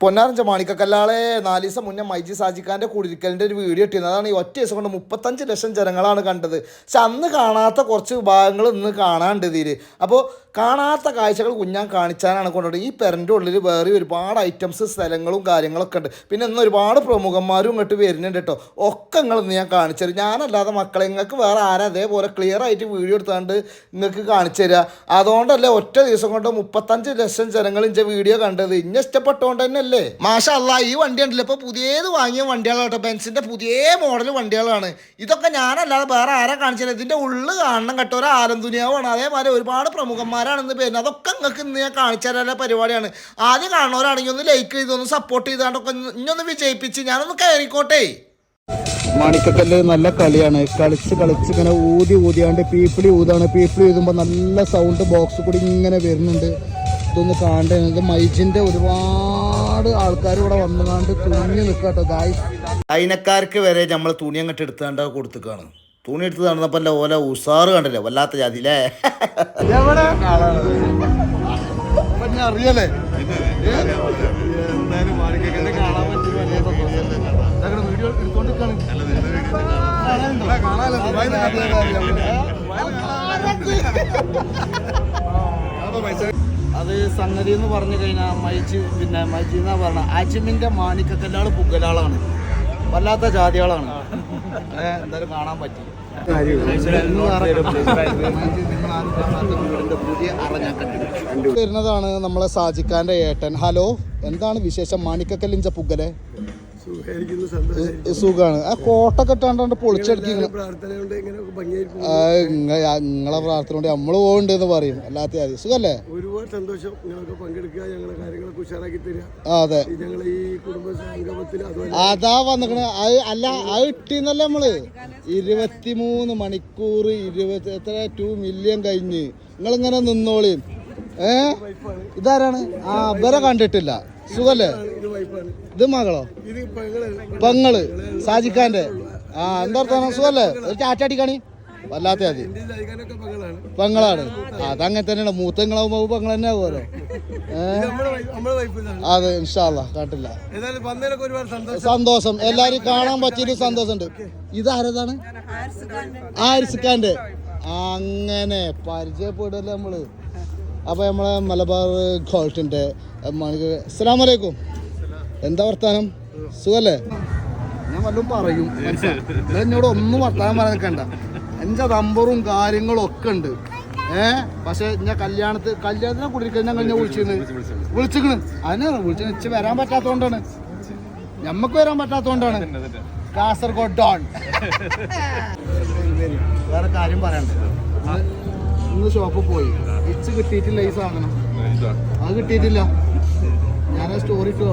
പൊന്നാറഞ്ച മാണിക്കക്കല്ലാളെ നാല് ദിവസം മുന്നേ മൈജി സാജിക്കാന്റെ കുടിരിക്കലിന്റെ ഒരു വീഡിയോ ഇട്ടിരുന്നത് അതാണ് ഈ ഒറ്റ ദിവസം കൊണ്ട് മുപ്പത്തഞ്ച് ലക്ഷം ജനങ്ങളാണ് കണ്ടത്. പക്ഷെ അന്ന് കാണാത്ത കുറച്ച് വിഭാഗങ്ങൾ ഇന്ന് കാണാണ്ട് ഇതിൽ അപ്പോൾ കാണാത്ത കാഴ്ചകൾ കുഞ്ഞാൻ കാണിച്ചാനാണ് കൊണ്ടുപോയി ഈ പെരന്റെ ഉള്ളിൽ വേറെ ഒരുപാട് ഐറ്റംസ് സ്ഥലങ്ങളും കാര്യങ്ങളൊക്കെ ഉണ്ട്. പിന്നെ ഇന്ന് ഒരുപാട് പ്രമുഖന്മാരും ഇങ്ങോട്ട് വരുന്നുണ്ട് കേട്ടോ. ഒക്കെ നിങ്ങൾ ഇന്ന് ഞാൻ കാണിച്ചു തരും ഞാനല്ലാതെ മക്കളെ നിങ്ങൾക്ക് വേറെ ആരാ അതേപോലെ ക്ലിയർ ആയിട്ട് വീഡിയോ എടുത്താണ്ട് നിങ്ങൾക്ക് കാണിച്ചു തരിക അതുകൊണ്ടല്ലേ ഒറ്റ ദിവസം കൊണ്ട് മുപ്പത്തഞ്ച് ലക്ഷം ജനങ്ങൾ ഇഞ്ച വീഡിയോ കണ്ടത്. ഇന്നെ ഇഷ്ടപ്പെട്ടോണ്ട് തന്നെയല്ലേ? മാഷാ അല്ല ഈ വണ്ടി ഉണ്ടല്ലോ ഇപ്പൊ പുതിയത് വാങ്ങിയ വണ്ടികളാണ് കേട്ടോ. ബെൻസിന്റെ പുതിയ മോഡൽ വണ്ടികളാണ്. ഇതൊക്കെ ഞാനല്ലാതെ വേറെ ആരാ കാണിച്ചത്? ഇതിന്റെ ഉള്ളു കാണണം കേട്ടോ. ഒരു ആലം ദുനിയാവാണ് അതേമാതിരി ഒരുപാട് പ്രമുഖന്മാരാണെന്ന് പേര്. അതൊക്കെ നിങ്ങൾക്ക് ഇന്ന് ഞാൻ കാണിച്ചാലുള്ള പരിപാടിയാണ്. ആദ്യം കാണുന്നവരാണെങ്കിൽ ഒന്ന് ലൈക്ക് ചെയ്ത് ഒന്ന് സപ്പോർട്ട് ചെയ്താണ്ടൊക്കെ ഇഞ്ഞൊന്ന് വിജയിപ്പിച്ച് ഞാനൊന്ന് കയറിക്കോട്ടെ മാണിക്കക്കല്ല് നല്ല കളിയാണ്. കളിച്ച് കളിച്ച് ഇങ്ങനെ ഊതി ഊതിയാണ്ട് പീപ്പിളി ഊതാണ്. പീപ്പിളി ഊതുമ്പോൾ നല്ല സൗണ്ട് ബോക്സ് കൂടി ഇങ്ങനെ വരുന്നുണ്ട്. ഇതൊന്ന് കാണേണ്ടത് മൈജിന്റെ ഒരുപാട് ആൾക്കാർ ഇവിടെ വന്നുകാണ്ട് തുണി നിൽക്കട്ടോ ദായി അയിനക്കാർക്ക് വരെ നമ്മൾ തുണി അങ്ങോട്ട് എടുത്താണ്ട് കൊടുത്തുക്കാണ്. തുണി എടുത്ത് നടന്നപ്പോൾ അല്ല ഓല ഉസാറ് കണ്ടില്ലേ? വല്ലാത്ത ജാതി അല്ലേ അറിയല്ലേ? വീഡിയോ എടുത്തോണ്ടിരിക്കാണ്. അത് സംഗതി എന്ന് പറഞ്ഞു കഴിഞ്ഞാൽ മൈജി പിന്നെ മൈജി എന്നാ പറഞ്ഞ അജിമിന്റെ മാണിക്കക്കല്ലാൾ പുകലാളാണ് വല്ലാത്ത ജാതികളാണ്. എന്തായാലും കാണാൻ പറ്റി. വരുന്നതാണ് നമ്മളെ സാജിക്കാന്റെ ഏട്ടൻ. ഹലോ എന്താണ് വിശേഷം? മാണിക്കക്കല്ലിഞ്ച പുകലെ സുഖാണ്. ആ കോട്ട ഇട്ടാണ്ട് പൊളിച്ചെടുക്കി പ്രാർത്ഥന കൊണ്ട് ഇങ്ങനെ ഭംഗിയായിരിക്കും നിങ്ങളെ പ്രാർത്ഥന കൊണ്ട് നമ്മൾ പോകണ്ടെന്ന് പറയും. അല്ലാത്ത സുഖല്ലേ? ഒരുപാട് സന്തോഷം പങ്കെടുക്കുക ഞങ്ങളെ കാര്യങ്ങളൊക്കെ ഉഷാറാക്കി തരിക. അതെ. ഈ ഞങ്ങൾ ഈ കുടുംബ സംഗമത്തിൽ അതാ വന്നിക്കണ. അത് അല്ല അത് ഇട്ടിന്നല്ല നമ്മൾ? ഇരുപത്തിമൂന്ന് മണിക്കൂർ ഇരുപത്തി എത്ര? ടു മില്യൺ കഴിഞ്ഞ്. നിങ്ങളിങ്ങനെ നിന്നോളി. ഏ? ഇതാരാണ്? ആ ഇവരെ കണ്ടിട്ടില്ല. സുഖല്ലേ? ഇത് മകളോ? പെങ്ങൾ. സാജിക്കാന്റെ ആ എന്താ സുഖല്ലേ? ഒരു ചാറ്റാടിക്കാണി വല്ലാത്ത അതി പെങ്ങളാണ്. അതങ്ങനെ തന്നെയാണ് മൂത്തങ്ങളാവുമ്പോ പെങ്ങൾ തന്നെ ആവുമല്ലോ ഇതാണ്. അതെ ഇൻഷാല്ല കാട്ടില്ല. സന്തോഷം. സന്തോഷം. എല്ലാരും കാണാൻ പറ്റിയൊരു സന്തോഷമുണ്ട്. ഇത് ആരതാണ് ആരിസ്ഖാന്റെ അങ്ങനെ പരിചയപ്പെടല്ലേ നമ്മൾ. അപ്പൊ നമ്മളെ മലബാർ ഗോൾട്ടിന്റെ അസ്സലാം വലൈക്കും എന്താ വർത്താനം? സുഖല്ലേ? ഞാൻ വല്ലതും പറയും. എന്നോട് ഒന്നും വർത്താനം പറയാൻ നിൽക്കണ്ട. എന്റെ നമ്പറും കാര്യങ്ങളും ഒക്കെ ഉണ്ട്. ഏ? പക്ഷെ ഞാൻ കല്യാണത്തിൽ കല്യാണത്തിനെ കുടിയിരിക്കാൻ ഞാൻ കഴിഞ്ഞ വിളിച്ചിരുന്നു? വിളിച്ചിക്കണ് അതിനാണ് വിളിച്ചത് ഇച്ച് വരാൻ പറ്റാത്തതുകൊണ്ടാണ് ഞമ്മക്ക് വരാൻ പറ്റാത്തതുകൊണ്ടാണ് കാസർഗോഡ് ഡോൺ. വേറെ കാര്യം പറയണ്ട. ഇന്ന് ഷോപ്പിൽ പോയി. ഇച്ച് കിട്ടിയിട്ടില്ല ഈ സാധനം. അത് കിട്ടിയിട്ടില്ല. ഞാൻ സ്റ്റോറി ഇട്ടു.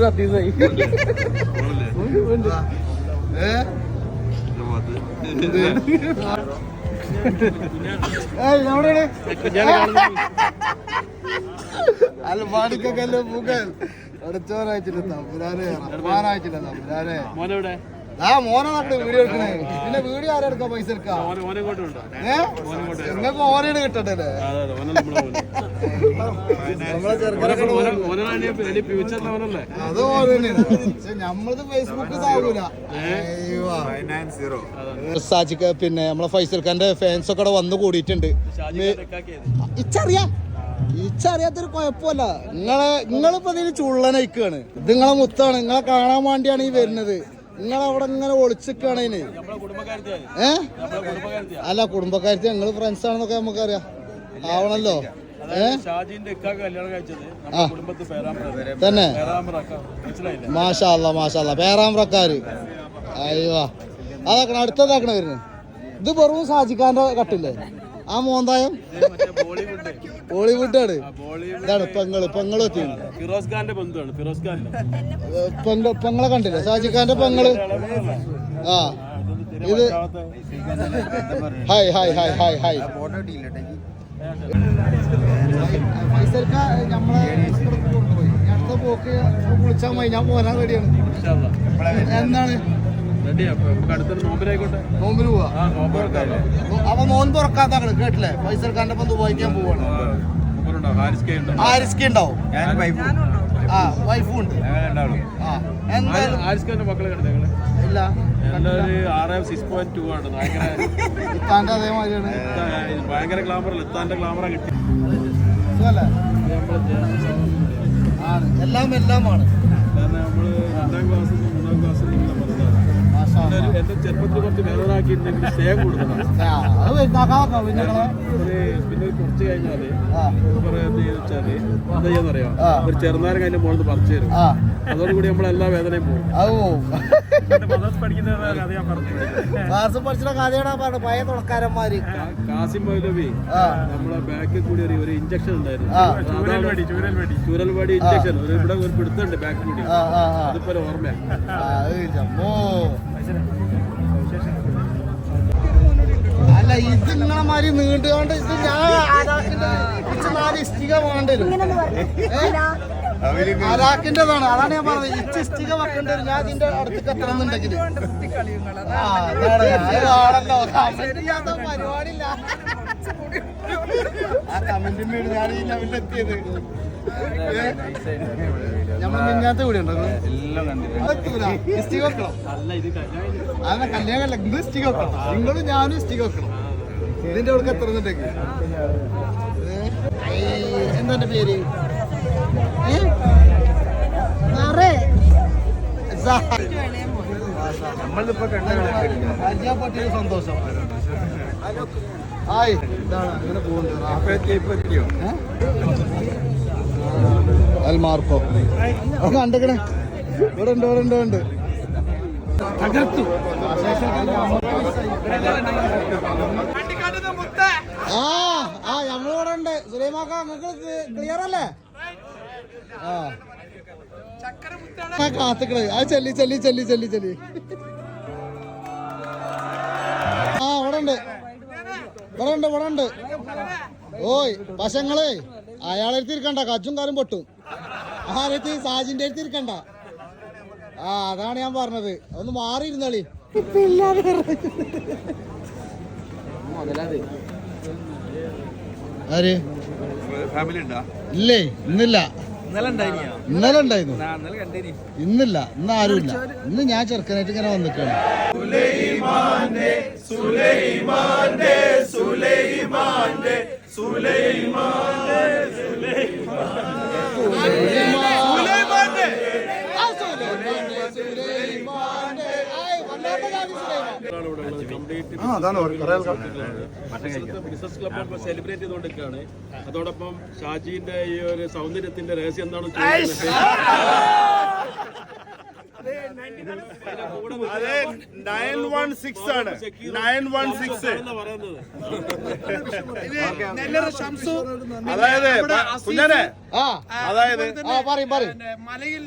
സത്യസായി ഏ? അല്ല മാണിക്കല്ലേ മുഖൻ അടച്ചോനായിട്ടില്ല തമ്പുരാനെ. തമ്പുരാനെ. മോനെവിടെ? ആ മോനെ നാട്ടിൽ വീഡിയോ എടുക്കണേ പിന്നെ വീഡിയോ ആരാ എടുക്കാ പൈസ എടുക്കാ? മോനെ മോനെ ഇങ്ങോട്ട് ഉണ്ടോ ഏ? നിങ്ങൾക്ക് ഓനയാണ് കിട്ടണ്ടേ അതെ അതെ മോനെ നമ്മളെ ചെറുക്കനൊക്കെ അത് പക്ഷെ നമ്മളത് ഫേസ്ബുക്ക് താഴൂല സാജിക്ക പിന്നെ നമ്മളെ ഫൈസൽ ഖാന്റെ ഫാൻസ് ഒക്കെ അവിടെ വന്ന് കൂടിയിട്ടുണ്ട്. ഇച്ചറിയാ. ഇച്ചറിയാത്തൊരു കുഴപ്പമില്ല. നിങ്ങളെ നിങ്ങളിപ്പോ ഇതിന് ചുള്ളനയിക്കാണ്. ഇത് നിങ്ങളെ മുത്താണ്. നിങ്ങളെ കാണാൻ വേണ്ടിയാണ് ഈ വരുന്നത്. നിങ്ങളവിടെ ഇങ്ങനെ ഒളിച്ചിക്കാണ് ഏ? അല്ല കുടുംബക്കാരത്തി നിങ്ങൾ ഫ്രണ്ട്സ് ആണെന്നൊക്കെ നമുക്കറിയാം. ആവണല്ലോ. തന്നെ. മാഷാല്ല മാഷാല്ല. പേരാമ്പ്രക്കാര്. അയ്യോ. അതാക്കണ അടുത്തതാക്കണ വരുന്നത് ഇത് വെറും സാജിക്കാന്റെ കട്ടില്ലേ? ആ മോന്തായം? ബോളിവുഡാണ്. ഇതാണ് പെങ്ങൾ പെങ്ങൾ ഫിറോസ് ഖാന്റെ ബന്ധുവാണ് ഫിറോസ് ഖാന്റെ. പെങ്ങളെ കണ്ടില്ലേ? ഖാന്റെ പെങ്ങൾ. ആ. ഇത് hi hi hi hi hi. ഫൈസൽക്ക നമ്മളെ കൊണ്ടുപോയി അടുത്ത പോക്ക് വിളിച്ചാൽ മതി. ഞാൻ പോരാൻ റെഡിയാണ്. എന്താണ്? നോമ്പിന് പോവാ. നോമ്പ് തുറക്കാത്ത കേട്ടില്ലേ? ഒപ്പം ദുബായിക്കാൻ പോവാണ്. മൂപ്പരുണ്ടോ ഹാരിസ് കെ ഉണ്ടോ ആരിസ്കി ഉണ്ടാവും. ഞാൻ ആ വൈഫും ഉണ്ട്. ഖാന്റെ ഇല്ല. അതേമാതിരിയാണ്. ഭയങ്കര ഗ്ലാമറ കിട്ടി. എല്ലാം എല്ലാമാണ്. കാരണം നമ്മൾ രണ്ടാം ക്ലാസ് മൂന്നാം ക്ലാസ് മാഷാ അല്ലാ. എന്റെ ചെറുപ്പത്തിൽ കുറച്ച് വേദനാക്കിയിട്ടുണ്ടെങ്കിൽ സ്നേഹം കൂടുതലാണ് പിന്നെ കുറച്ച് കഴിഞ്ഞാൽ വെച്ചാൽ എന്താ ഒരു ചെറുനാരം അതിന്റെ മോളിൽ പറിച്ചു തരും. അതോടുകൂടി നമ്മളെല്ലാ വേദനയും പോകും. ക്ലാസ് പഠിച്ചിട്ട് കഥയാണ് പറഞ്ഞത്. പഴയ തുണക്കാരന്മാര്. കാസിം മൗലവി ആ. നമ്മളെ ബാക്കിൽ കൂടി ഒരു ഒരു ഇഞ്ചക്ഷൻ ഉണ്ടായിരുന്നു. ചുരൽവടി ചൂരൽവടി ചൂരൽവടി ചൂരൽവടി ഇഞ്ചക്ഷൻ ഒരു ഇവിടെ ഒരു പിടുത്തുണ്ട് ബാക്കിൽ കൂടി. അല്ല ഇത് നിങ്ങളെ മാതിരി നീണ്ടുകൊണ്ട് ഇത് ഞാൻ ആരാക്കിന്റെ ഇച്ച് നാല് ഇഷ്ടിക വേണ്ടി വരും ആരാക്കിന്റെതാണ് അതാണ് ഞാൻ പറഞ്ഞത്. ഇച്ച് ഇഷ്ടിക വെക്കേണ്ടി ഞാൻ ഇതിന്റെ അടുത്തേക്ക് ചെയ്യാത്ത പരിപാടിയില്ല. ആ കമന്റിന് വേണ്ടി ഞാൻ ഈ ലെവലിൽ എത്തിയത് നമ്മൾ മിഞ്ഞാത്ത കൂടി ഉണ്ടോ? അതെത്തൂല ഇഷ്ടിക വെക്കണം. അല്ല ഇത് കല്യാണം അതെ കല്യാണമല്ല ഇത് സ്റ്റിക്ക് വെക്കണം. നിങ്ങളും ഞാനും സ്റ്റിക്ക് വെക്കണം. ഇതിന്റെ അവിടെ എത്ര എന്താ പേര്? സാ- പരിചയപ്പെട്ടതിൽ സന്തോഷം. ഹായ്. ഇതാണ് അങ്ങനെ പോകുന്നുണ്ട് ഏ? അൽമാർക്കോ കണ്ടക്കണേ ഇവിടെ ഉണ്ട് ഇവിടെ ഉണ്ട് ഉണ്ട്. തകർത്തു. ആ ആ നമ്മളിവിടെ ഉണ്ട്. സുലൈമാക്ക നിങ്ങൾക്ക് ക്ലിയർ അല്ലേ? ആ. ആ, കാത്തുക്കൾ. ആ ചെല്ലി ചെല്ലി ചെല്ലി ചെല്ലി ചെല്ലി. ആ ഇവിടെ ഉണ്ട് ഇവിടെ ഉണ്ട് ഇവിടെ ഉണ്ട് ഓയ് വശങ്ങളെ. അയാളെ തിരിക്കണ്ട കച്ചും കാലും പൊട്ടും. ആരെത്തി സാജിന്റെ അടുത്ത് ഇരിക്കണ്ട. ആ അതാണ് ഞാൻ പറഞ്ഞത്. ഒന്ന് മാറിയിരുന്നളി ആര്? ഇല്ലേ ഇന്നില്ല. ഇന്നലെ ഉണ്ടായിരുന്നു. ഇന്നില്ല ഇന്ന് ആരുമില്ല ഇന്ന് ഞാൻ ചെറുക്കനായിട്ട് ഇങ്ങനെ വന്നിക്കാണ്. ബിസിനസ് ക്ലബ് സെലിബ്രേറ്റ് ചെയ്തുകൊണ്ടിരിക്കുകയാണ്. അതോടൊപ്പം ഷാജിന്റെ ഈ ഒരു സൗന്ദര്യത്തിന്റെ രഹസ്യം എന്താണെന്ന് ചോദിക്കുന്നത് അതെ നയൻ വൺ സിക്സ് ആണ്. നയൻ വൺ സിക്സ് എന്താ അതായത് കുഞ്ഞനെ. ആ. അതായത് മലയിൽ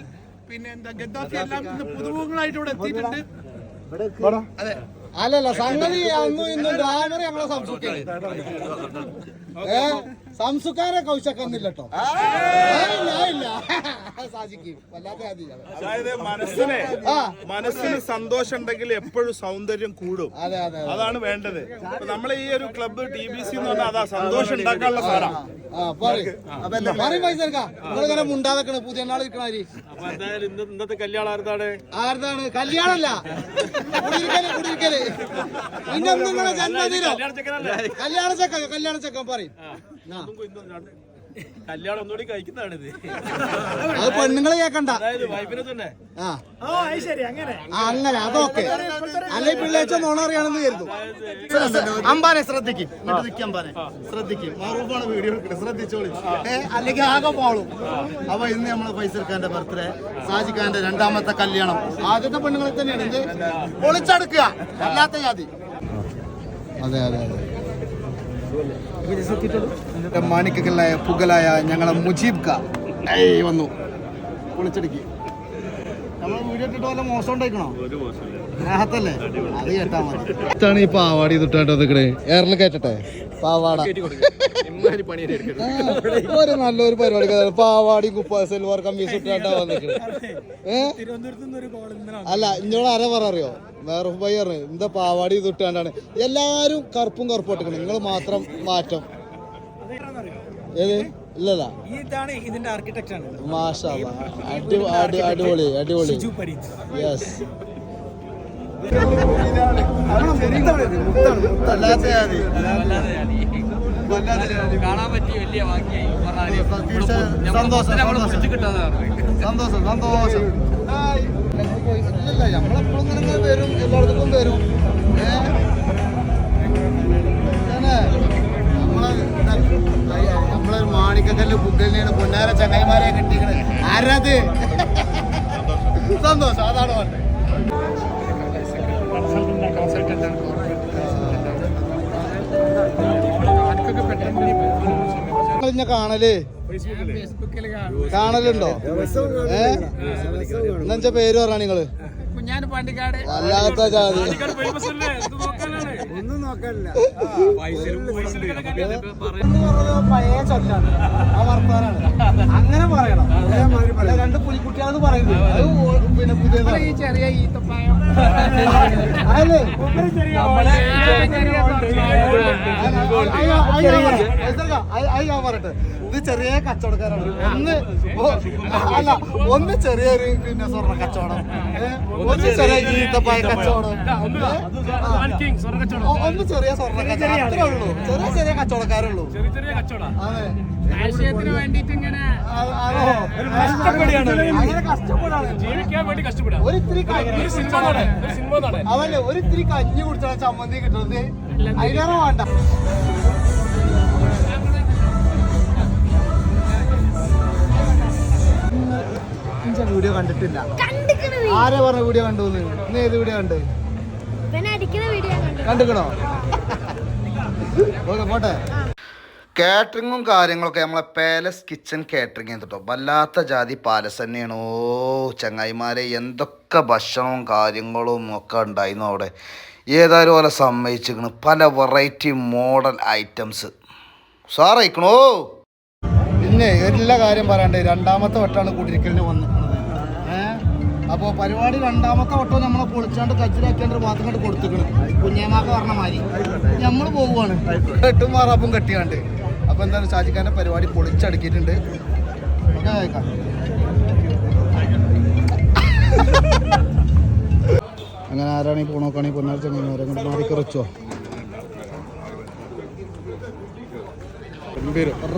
പിന്നെ എന്താ ഗദ്ദാഫി എല്ലാം പുതുമുഖങ്ങളായിട്ട് ഇവിടെ എത്തിയിട്ടുണ്ട്. അല്ലല്ല സംഗതി അന്നും ഇന്നും ഡ്രൈവർ ഞങ്ങളെ സംസുക്കാണ് ഏ? സംസുക്കാരെ കൗശക്കൊന്നില്ല കേട്ടോ മനസ്സിന് ആ. മനസ്സിന് സന്തോഷം ഉണ്ടെങ്കിൽ എപ്പോഴും സൗന്ദര്യം കൂടും. അതെ അതെ അതെ. അതാണ് വേണ്ടത്. നമ്മളെ ഈ ഒരു ക്ലബ്ബ് ടി ബി സി എന്ന് പറഞ്ഞാൽ അതാ സന്തോഷം ഉണ്ടാക്കാനുള്ള മുണ്ടാതെക്കണ പുതിയ ഇന്നത്തെ കല്യാണം ആർത്താണ് ആർത്താണ് കല്യാണല്ല. കുടിയിരിക്കൽ നിങ്ങളെ ജന്മദിനം? കല്യാണ ചക്ക കല്യാണ ചക്കം പറയും കല്യാണം ഒന്നുകൂടി കഴിക്കുന്നതാണിത്. അത് പെണ്ണുങ്ങളെ കേക്കണ്ട. അതായത് വൈഫിനെ തന്നെ. ആ. ആ, അങ്ങനെ അതൊക്കെ. അല്ലെ പിള്ളേച്ച നോണ അറിയാണെന്ന് കരുതും. അമ്പാനെ ശ്രദ്ധിക്കും. അമ്പാനെ. ശ്രദ്ധിക്കും. മാറൂപ്പാണ് വീഡിയോ എടുക്കുന്നത് ശ്രദ്ധിച്ചോളി. അല്ലെങ്കിൽ ആകെ പോളും. അപ്പൊ ഇന്ന് നമ്മളെ ഫൈസൽഖാന്റെ ബർത്ത്ഡേ. സാജിഖാന്റെ രണ്ടാമത്തെ കല്യാണം. ആദ്യത്തെ പെണ്ണുങ്ങളെ തന്നെയാണ്. ഇത് പൊളിച്ചടുക്കുക. അല്ലാത്ത ജാതി. അതെ അതെ അതെ. മാണിക്കലായ പുകലായ ഞങ്ങളെ മുജീബ് കാ വന്നു. പൊളിച്ചടുക്കി. നമ്മൾ വീഡിയോ ഇട്ടിട്ട് വല്ല മോശം ഉണ്ടായിക്കണോ? ഒരു മോശമില്ല. ഇതാണ് ഈ പാവാടി തൊട്ടാട്ടോ നിക്കണേ എയറിൽ കയറ്റട്ടെ പാവാട. ഒരു നല്ലൊരു പരിപാടി പാവാടി കുപ്പ സിൽവർ കമ്മീസ് ഇട്ടാട്ടാ വന്നിക്കണേ ഏ? അല്ല ഇന്നോട് ആരാ പറയോ വേറെ ബൈ പറഞ്ഞു എന്താ പാവാടി തുട്ടാണ്ടാണ്? എല്ലാരും കറുപ്പും കറുപ്പ് ഇട്ടിക്കണേ നിങ്ങൾ മാത്രം മാറ്റം. ഏത്? ഇല്ലല്ല. ഇതാണ് ഇതിന്റെ ആർക്കിടെക്ട് ആണ്. മാഷാ അല്ലാ. അടി അടി അടിപൊളി. അടിപൊളി യെസ് കാണാൻ പറ്റിയ വലിയ സന്തോഷം സന്തോഷം സന്തോഷം ഇല്ലല്ല നമ്മളെപ്പോഴും ഇങ്ങനെ വരും എല്ലായിടത്തും വരും നമ്മളെ മാണിക്കല്ല പുക്കലിനെയാണ് പൊന്നാര ചങ്ങായിമാരെ കിട്ടിക്കണേ ആരാത് സന്തോഷം അതാണ് പറഞ്ഞത്. നിങ്ങളിന്നെ കാണൽ? കാണലുണ്ടോ? ഏ? എന്നുവെച്ചാ പേര് പറഞ്ഞ നിങ്ങൾ? വല്ലാത്ത ജാതി. ഒന്നും നോക്കാനില്ല. പഴയ ചൊല്ലാണ്. ആ വർത്താനാണ്. അങ്ങനെ പറയണം. രണ്ട് പുലിക്കുട്ടിയാണെന്ന് പറയുന്നത്. അത് പിന്നെ പുതിയ ഈ ചെറിയ ഈത്തപ്പായം അതല്ലേ ഞാൻ പറയട്ടെ. ഇത് ചെറിയ കച്ചവടക്കാരാണ്. ഒന്ന് അല്ല ഒന്ന് ചെറിയൊരു പിന്നെ സ്വർണ കച്ചവടം? ഒന്ന് ചെറിയ ഈത്തപ്പായ കച്ചവടം. ഒന്ന് ചെറിയ സ്വർണ കച്ചവടം. അത്രേ ഉള്ളൂ. ചെറിയ ചെറിയ കച്ചവടക്കാരുള്ളൂ അതെ. ആശയത്തിന് വേണ്ടിട്ട് ഇങ്ങനെ അത് അതോ? അങ്ങനെ കഷ്ടപ്പെടാണ്. ജീവിക്കാൻ വേണ്ടി കഷ്ടപ്പെടാം ഒരു ഇത്തിരി കഞ്ഞി കുടിച്ചാണ് സിനിമ നടൻ. അതല്ലേ ഒരു ഇത്തിരി കഞ്ഞി കുടിച്ചാൽ ചമ്മന്തി കിട്ടുന്നത്? അതിനേറെ വേണ്ട. വീഡിയോ കണ്ടിട്ടില്ല. കണ്ടിക്കണ ആരാ പറഞ്ഞ വീഡിയോ കണ്ടു ഇന്ന് ഏത് വീഡിയോ കണ്ട്? കണ്ടിക്കണോ? ഓക്കെ പോട്ടെ. കാറ്ററിങ്ങും കാര്യങ്ങളൊക്കെ നമ്മളെ പാലസ് കിച്ചൺ കാറ്ററിങ് കേട്ടോ വല്ലാത്ത ജാതി പാലസ് തന്നെയാണ്. ഓ ചങ്ങായിമാരെ എന്തൊക്കെ ഭക്ഷണവും കാര്യങ്ങളും ഒക്കെ ഉണ്ടായിരുന്നു അവിടെ. ഏതായാലും പോലെ സമ്മതിച്ചിരിക്കണ്. പല വെറൈറ്റി മോഡൽ ഐറ്റംസ് സാറയിക്കണോ പിന്നെ എല്ലാ കാര്യം പറയണ്ടേ? രണ്ടാമത്തെ വട്ടമാണ് കുടിരിക്കലിന് വന്നിട്ടുള്ളത് ഏഹ് അപ്പോൾ പരിപാടി രണ്ടാമത്തെ ഓട്ടോ നമ്മളെ പൊളിച്ചാണ്ട് കച്ചിലാക്കിയാണ്ട് ഒരു ഭാഗത്ത് കണ്ട് കൊടുത്തിക്കണ്. കുഞ്ഞേമാക്ക പറഞ്ഞ മാതിരി. നമ്മൾ പോവുകയാണ് കെട്ടും മാറാപ്പും കെട്ടിയാണ്ട്. അപ്പോൾ എന്താണ് ഷാജിഖാന്റെ പരിപാടി പൊളിച്ചടുക്കിയിട്ടുണ്ട്. ഓക്കെ കേൾക്കാം അങ്ങനെ ആരാണ് ഈ പോണോക്കാണെങ്കിൽ പൊന്നാഴ്ച ചങ്ങന്മാരെ കൊണ്ട് മാറിക്കറിച്ചോ?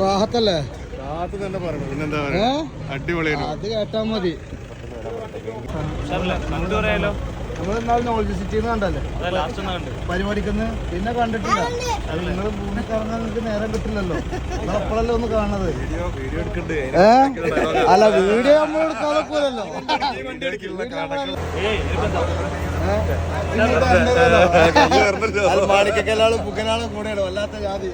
റാഹത്തല്ലേ? അത് കേട്ടാ മതി. പരിപാടിക്കുന്ന് പിന്നെ കണ്ടിട്ടില്ല. അത് നിങ്ങൾ ഭൂമി കറങ്ങാൻ നിങ്ങൾക്ക് നേരം കിട്ടില്ലല്ലോ. നിങ്ങൾ ഒന്ന് കാണുന്നത്? ഏ? അല്ല വീഡിയോ നമ്മൾ എടുക്കാതെ പോലല്ലോ മാണിക്കല്ലാൾ പുക്കനാളും കൂടെയാണ് വല്ലാത്ത ജാതി.